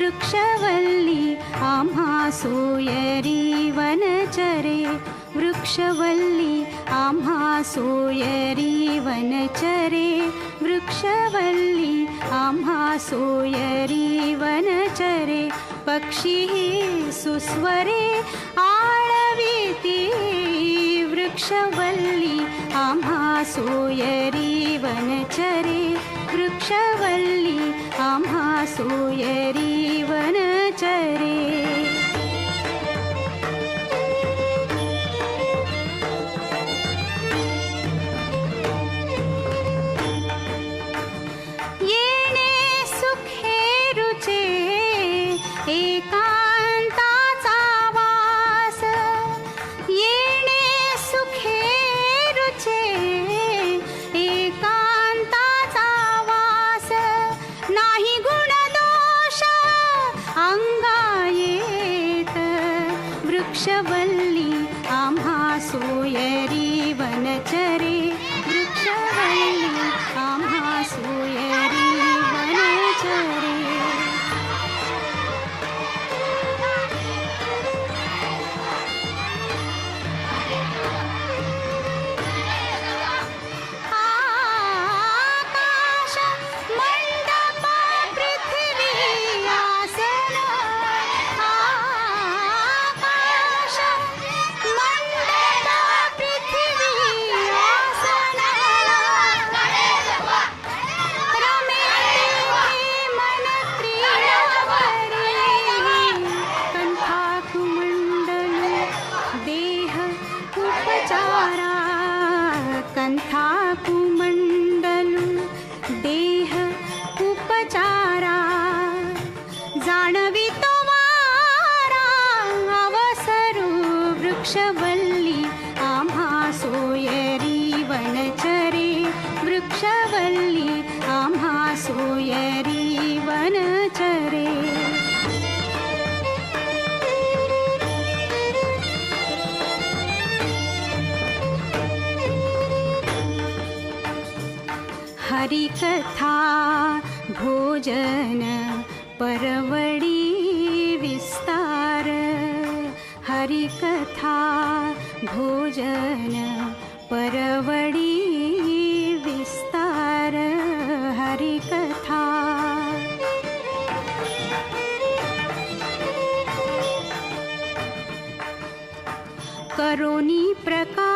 वृक्षवल्ली आम्हा सोयरी वनचरे। वृक्षवल्ली आम्हा सोयरी वनचरे। वृक्षवल्ली आम्हा सोयरी वनचरे। पक्षिः सुस्वरे आळवीति। वृक्षवल्ली आम्हा सोयरी वनचरे। वृक्षवल्ली आम्हा सोयरी अंगायेत वृक्षवल्ली आम्हा सोयरी वनच मण्डलु देह उपचारा जाणवितो मारा अवसरो वृक्षवल्ली हरिकथा भोजन परवडी विस्तार। हरिकथा भोजन परवडी विस्तार। हरिकथा। करोनी प्रकार